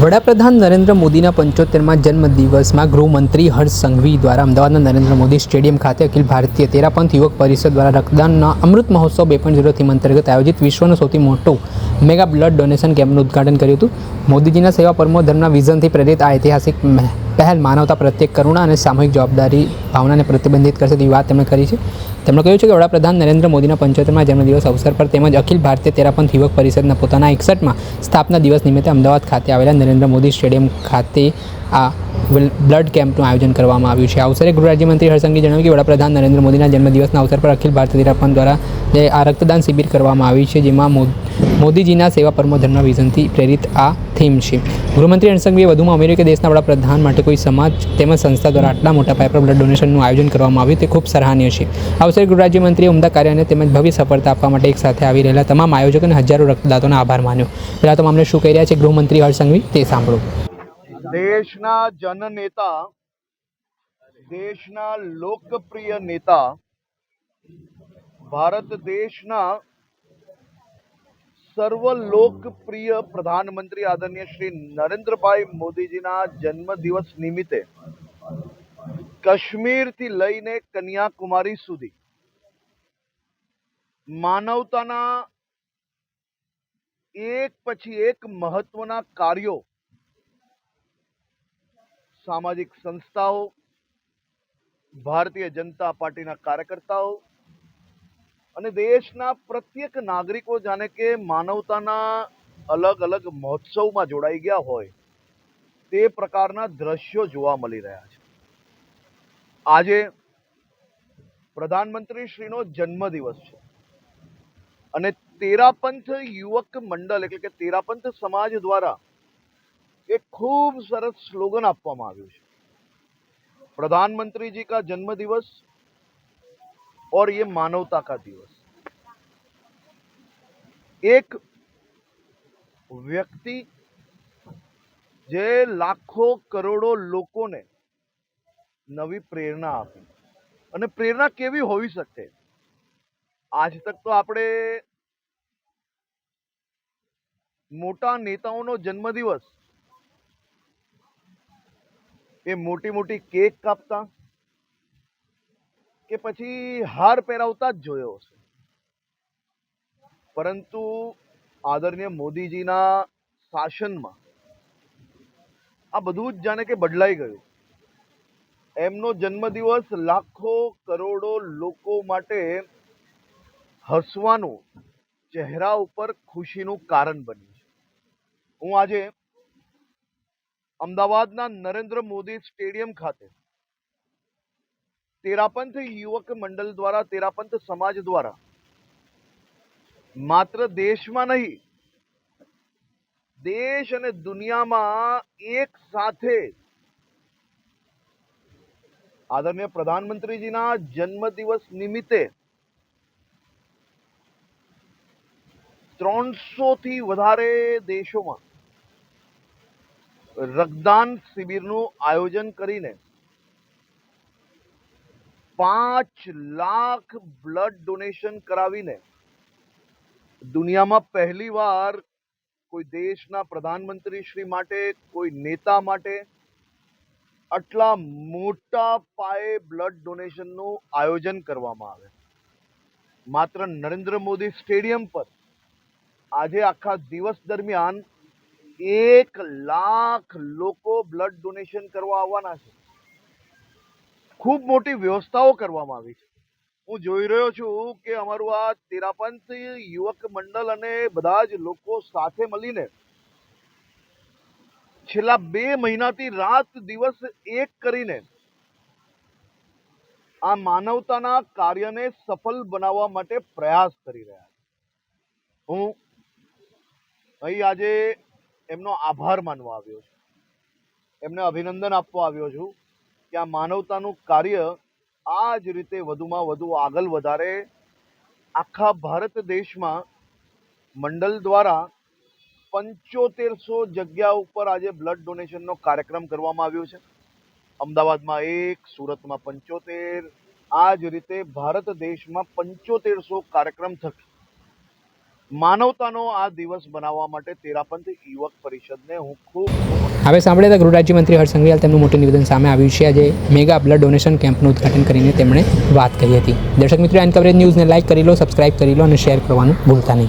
વડાપ્રધાન નરેન્દ્ર મોદીના પંચોતેરમાં જન્મદિવસમાં ગૃહમંત્રી હર્ષ સંઘવી દ્વારા અમદાવાદના નરેન્દ્ર મોદી સ્ટેડિયમ ખાતે અખિલ ભારતીય તેરાપંથ યુવક પરિષદ દ્વારા રક્તદાનના અમૃત મહોત્સવ બે પોઈન્ટ ઝીરો થીમ અંતર્ગત આયોજિત વિશ્વનો સૌથી મોટો મેગા બ્લડ ડોનેશન કેમ્પનું ઉદ્ઘાટન કર્યું હતું. મોદીજીના સેવા પરમો ધર્મના વિઝનથી પ્રેરિત આ ઐતિહાસિક પહેલ માનવતા પ્રત્યે કરુણા અને સામૂહિક જવાબદારી ભાવનાને પ્રતિબંધિત કરશે તેવી વાત તેમણે કરી છે. તેમણે કહ્યું છે કે વડાપ્રધાન નરેન્દ્ર મોદીના પંચોતેરમાં જન્મદિવસ અવસર પર તેમજ અખિલ ભારતીય તેરાપંથ યુવક પરિષદના પોતાના એકસઠમાં સ્થાપના દિવસ નિમિત્તે અમદાવાદ ખાતે આવેલા નરેન્દ્ર મોદી સ્ટેડિયમ ખાતે આ બ્લ- બ્લડ કેમ્પનું આયોજન કરવામાં આવ્યું છે. આ અવસરે ગૃહ રાજ્યમંત્રી હર્ષંઘે જણાવ્યું કે વડાપ્રધાન નરેન્દ્ર મોદીના જન્મદિવસના અવસર પર અખિલ ભારતીય તેરાપંથ દ્વારા જે આ રક્તદાન શિબિર કરવામાં આવી છે, જેમાં મોદીજીના સેવા પરમો ધર્મના વિઝનથી પ્રેરિત આ થીમ છે. ગૃહમંત્રી હર્ષંઘવીએ વધુમાં ઉમેર્યું કે દેશના વડાપ્રધાન માટે કોઈ સમાજ તેમજ સંસ્થા દ્વારા આટલા મોટા પાયા પર બ્લડ ડોનેશનનું આયોજન કરવામાં આવ્યું તે ખૂબ સરાહનીય છે. અવસરે ગૃહ રાજ્યમંત્રીએ ઉમદા કાર્યને તેમજ ભવ્ય સફળતા આપવા માટે એક સાથે આવી રહેલા તમામ આયોજકો અને હજારો રક્તદાતાનો આભાર માન્યો. પહેલાં તો મામલે શું કહી રહ્યા છે ગૃહમંત્રી હર્ષંઘવી તે સાંભળો. દેશના જનનેતા, દેશના લોકપ્રિય નેતા, ભારત દેશના સર્વ લોકપ્રિય પ્રધાનમંત્રી આદરણીય શ્રી નરેન્દ્રભાઈ મોદીજીના જન્મદિવસ નિમિત્તે કાશ્મીરથી લઈને કન્યાકુમારી સુધી માનવતાના એક પછી એક મહત્વના કાર્યો સામાજિક સંસ્થાઓ, ભારતીય જનતા પાર્ટીના કાર્યકર્તાઓ અને દેશના પ્રત્યેક નાગરિકો જાણે કે માનવતાના અલગ અલગ મહોત્સવમાં જોડાઈ ગયા હોય, તે પ્રકારના દ્રશ્યો જોવા મળી રહ્યા છે. આજે પ્રધાનમંત્રી શ્રીનો જન્મદિવસ છે. અને તેરાપંથ યુવક મંડળ એટલે કે તેરાપંથ સમાજ દ્વારા એક ખૂબ સરસ સ્લોગન આપવામાં આવ્યું છે. પ્રધાનમંત્રીજી કા જન્મદિવસ और ये मानवता का दिवस एक વ્યક્તિ જે લાખો કરોડો લોકોને નવી પ્રેરણા આપી અને પ્રેરણા કેવી હોવી શકે આજ તક તો આપણે મોટા નેતાઓનો જન્મદિવસ એ મોટી મોટી કેક કાપતા કે પછી હાર પહેરાવતા જ જોયો હશે. પરંતુ આદરણીય મોદીજીના શાસનમાં આ બધું જ જાણે કે બદલાઈ ગયું. એમનો જન્મદિવસ લાખો કરોડો લોકો માટે હસવાનું ચહેરા ઉપર ખુશીનું કારણ બન્યું છે. હું આજે અમદાવાદના નરેન્દ્ર મોદી સ્ટેડિયમ ખાતે તેરાપંથ યુવક મંડળ દ્વારા, તેરાપંથ સમાજ દ્વારા. માત્ર દેશમાં નહીં, દેશ અને દુનિયામાં એક સાથે આદરણીય પ્રધાનમંત્રીજીના જન્મદિવસ નિમિત્તે ત્રણસો થી વધારે દેશોમાં રક્તદાન શિબિરનું આયોજન કરીને પાંચ લાખ બ્લડ ડોનેશન કરાવીને દુનિયામાં પહેલીવાર કોઈ દેશના પ્રધાનમંત્રી શ્રી માટે, કોઈ નેતા માટે આટલા મોટા પાયે બ્લડ ડોનેશનનું આયોજન કરવામાં આવે. માત્ર નરેન્દ્ર મોદી સ્ટેડિયમ પર આજે આખા દિવસ દરમિયાન એક લાખ લોકો બ્લડ ડોનેશન કરવા આવવાના છે. ખૂબ મોટી વ્યવસ્થાઓ કરવામાં આવી છે. હું જોઈ રહ્યો છું કે અમારું આ તેરાપંથ યુવક મંડળ અને બધા જ લોકો સાથે મળીને છેલ્લા બે મહિનાથી રાત દિવસ એક કરીને આ માનવતાના કાર્યને સફળ બનાવવા માટે પ્રયાસ કરી રહ્યા છે. હું અહીં આજે એમનો આભાર માનવા આવ્યો છું. એમને અભિનંદન આપવા આવ્યો છું. કે આ માનવતાનું કાર્ય આ જ રીતે વધુમાં વધુ આગળ વધારે આખા ભારત દેશમાં મંડળ દ્વારા પંચોતેરસો જગ્યા ઉપર આજે બ્લડ ડોનેશનનો કાર્યક્રમ કરવામાં આવ્યો છે. અમદાવાદમાં એક, સુરતમાં પંચોતેર, આ જ રીતે ભારત દેશમાં પંચોતેરસો કાર્યક્રમ થકી માનવતાનો આ દિવસ બનાવવા માટે તેરાપંથ યુવક પરિષદને હું ખૂબ હવે સાંભળ્યા હતા ગૃહ રાજ્યમંત્રી હર્ષ સંઘવીલાલ તેમનું મોટું નિવેદન સામે આવ્યું છે. આજે મેગા બ્લડ ડોનેશન કેમ્પનું ઉદઘાટન કરીને તેમણે વાત કરી હતી. દર્શક મિત્રો, એન કવરેજ ન્યૂઝને લાઇક કરી લો, સબસ્ક્રાઇબ કરી લો અને શેર કરવાનું ભૂલતા નહીં.